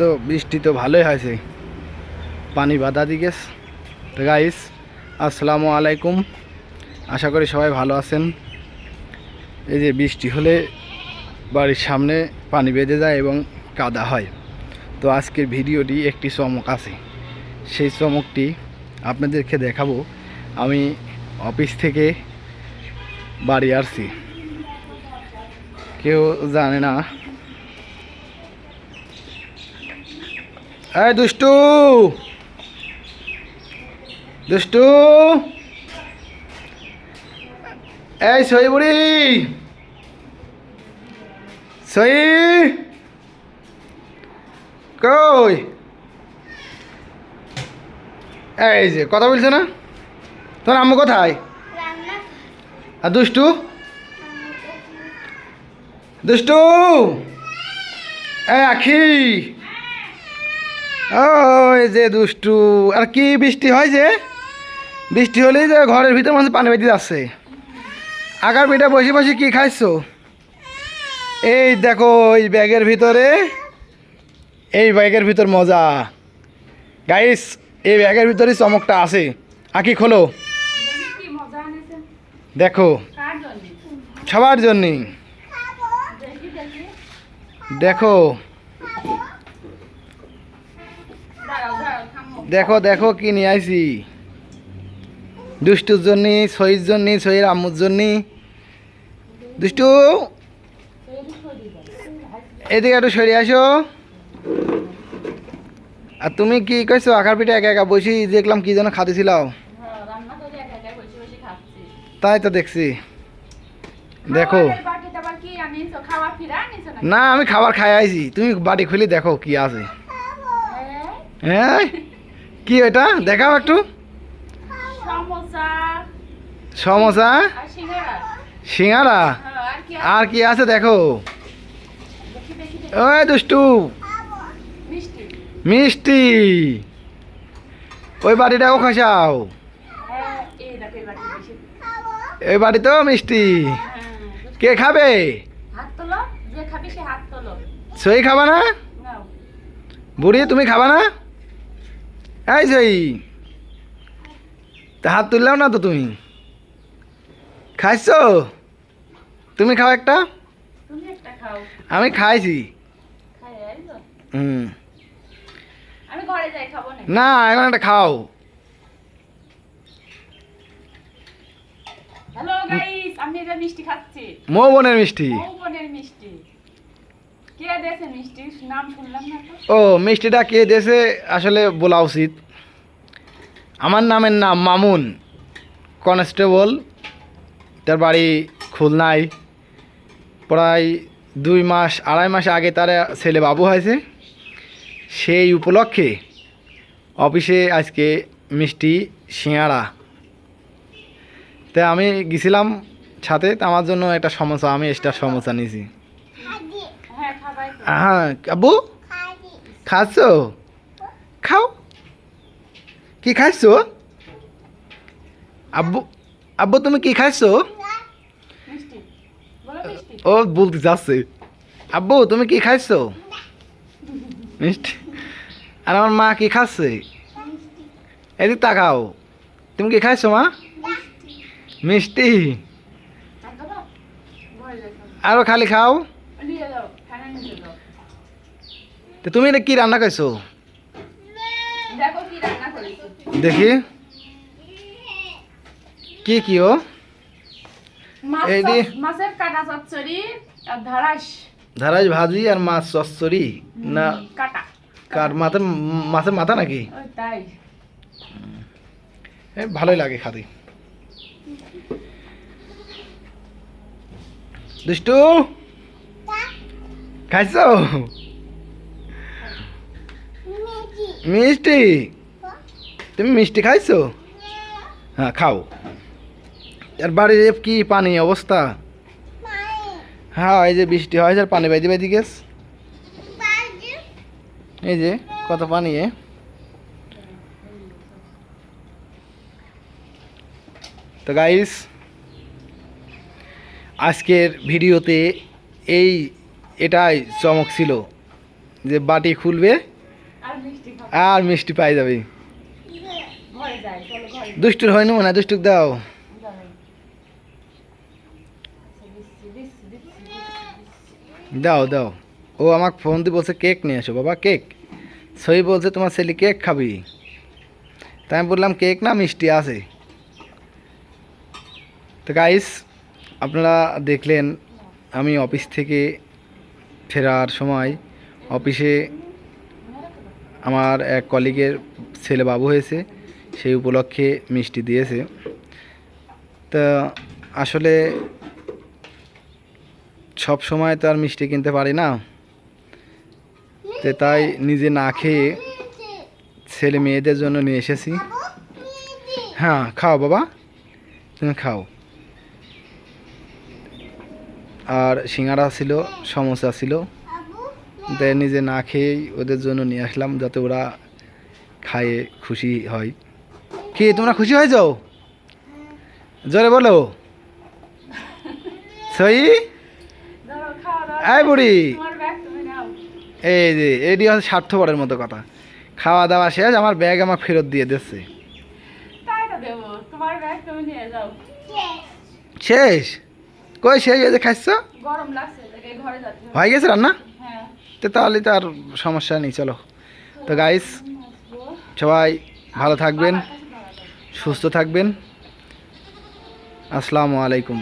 তো বৃষ্টি তো ভালোই হয়েছে। পানি বাধা দিকে তো গাইস আসসালামু আলাইকুম। আশা করি সবাই ভালো আছেন। এই যে বৃষ্টি হলে বাড়ির সামনে পানি বেঁধে যায় এবং কাদা হয়। তো আজকের ভিডিওটি একটি চমক আছে। সেই চমকটি আপনাদেরকে দেখাবো। আমি অফিস থেকে বাড়ি আসছি। কেউ জানে না এই দুষ্টু। দুষ্টু। এই সই বুড়ি। সই। কই? এই যে কথা বলছে না? তোর আম্মু কোথায়? আর দুষ্টু? দুষ্টু। এই আখি। ওই যে দুষ্টু, আর কি বৃষ্টি হয় যে? বৃষ্টি হলেই যে ঘরের ভিতর মাঝে পানি বেঁধে যাচ্ছে। আগার পিঠা বসে বসে কি খাইছো? এই দেখো, এই ব্যাগের ভিতরে, এই ব্যাগের ভিতর মজা। গাইস এই ব্যাগের ভিতরে চমকটা আছে। আঁকি খোলো? দেখো জন্য। সবার জন্যই দেখি দেখি দেখো দাঁড়াও দাঁড়াও থামো দেখো দেখো কি নিয়ে আইছি। দুষ্টুর জন্যে সইর জন্যে সইয়ের আম্মুর জন্যে। দুষ্টু এদিকে একটু সরে আসো। আর তুমি কি কইছো আকার পিঠে একা একা বসি? দেখলাম কি যেন খাতেছিলাও হ্যাঁ, তাই তো দেখছি। দেখো। না আমি খাবার খাই আইছি। তুমি বাটি খুলি দেখো কি আছে। হ্যাঁ? কি এটা? দেখাও একটু। সমোসা। সিঙ্গারা। হ্যাঁ, আর কি আছে? দেখো। ওই দুষ্টু। মিষ্টি। ওই বাড়িটাও খাসাও হ্যাঁ এই বাড়িতেও মিষ্টি। হ্যাঁ কে খাবে? সই খাবা না? বুড়ি তুমি খাবা না? এই সই তা হাত তুললাও না তো তুমি? খাইছো? তুমি খাও একটা? আমি খাইছি। হুম। না এখন একটা খাও। হ্যালো গাইস মিষ্টি মৌ বোনের মিষ্টি। ও, মিষ্টিটা কে দেশে আসলে বলা উচিত। আমার নামের নাম মামুন। কনস্টেবল। তার বাড়ি খুলনায়। প্রায় দুই মাস, আড়াই মাস আগে তার ছেলে বাবু হয়েছে। সেই উপলক্ষে অফিসে আজকে মিষ্টি সিঙাড়া তাই আমি গেছিলাম সাথে তা আমার জন্য একটা সমস্যা, আমি এক্সট্রা সমস্যা নিয়েছি। তো হ্যাঁ আব্বু? খাচ্ছ খাও। কি খাচ্ছ আব্বু আব্বু তুমি কি খাচ্ছ মিষ্টি বলো মিষ্টি ও বলতে যাচ্ছে। আব্বু তুমি কি খাচ্ছ মিষ্টি। আর আমার মা কি খাচ্ছে? এদিক তাকাও। তুমি কি খাচ্ছ মা? মিষ্টি। আর খালি খাও। তো তুমি এটা কি রান্না করছ দেখো। কি কি ও? মাছের কাটা চচ্চড়ি আর ধারাস ভাজি আর মাছ চচ্চড়ি। না কাটা। কার মাথার মাছের মাথা নাকি? তাই। ভালোই লাগে খাতে। দুষ্টু! খাইছ? মিষ্টি। তুমি মিষ্টি খাইছো? হ্যাঁ খাও। আর বাড়ির কি পানি অবস্থা? হ্যাঁ এই যে বৃষ্টি হয় আর পানি বাইদি বাইদি গেছ। এই যে, কত পানি এ? তো গাইস আজকের ভিডিওতে এই এটাই চমক ছিল যে বাটি খুলবে আর মিষ্টি পাই যাবে। দুষ্টুর হয় না দুষ্টুক দাও। দাও দাও। ও আমাকে ফোন দিয়ে বলছে কেক নিয়ে এসো বাবা কেক। সই বলছে তোমার ছেলে কেক খাবি। তাই আমি বললাম কেক না মিষ্টি আছে। তো গাইস আপনারা দেখলেন আমি অফিস থেকে ফেরার সময় অফিসে আমার এক কলিগের ছেলে বাবু হয়েছে সেই উপলক্ষে মিষ্টি দিয়েছে। তা আসলে সব সময় তো আর মিষ্টি কিনতে পারি না। তো তাই নিজে না খেয়ে ছেলে মেয়েদের জন্য নিয়ে এসেছি। হ্যাঁ খাও বাবা। তুমি খাও। আর সিঙ্গারা ছিল সমোসা ছিল। তাই নিজে না খেয়েই ওদের জন্য নিয়ে আসলাম যাতে ওরা খায়ে খুশি হয়। কি তোমরা খুশি হয়ে যাও? জোরে বলো। সই? আয় বুড়ি। এই যে এটি হচ্ছে স্বার্থপরের মতো কথা। খাওয়া দাওয়া শেষ আমার ব্যাগ আমার ফেরত দিয়ে দিচ্ছে। শেষ? কই সেই যে খাইছ? হয়ে গেছে রান্না? হ্যাঁ। তো তাহলে তো আর সমস্যা নেই চলো। তো গাইস সবাই ভালো থাকবেন। সুস্থ থাকবেন। আসসালামু আলাইকুম।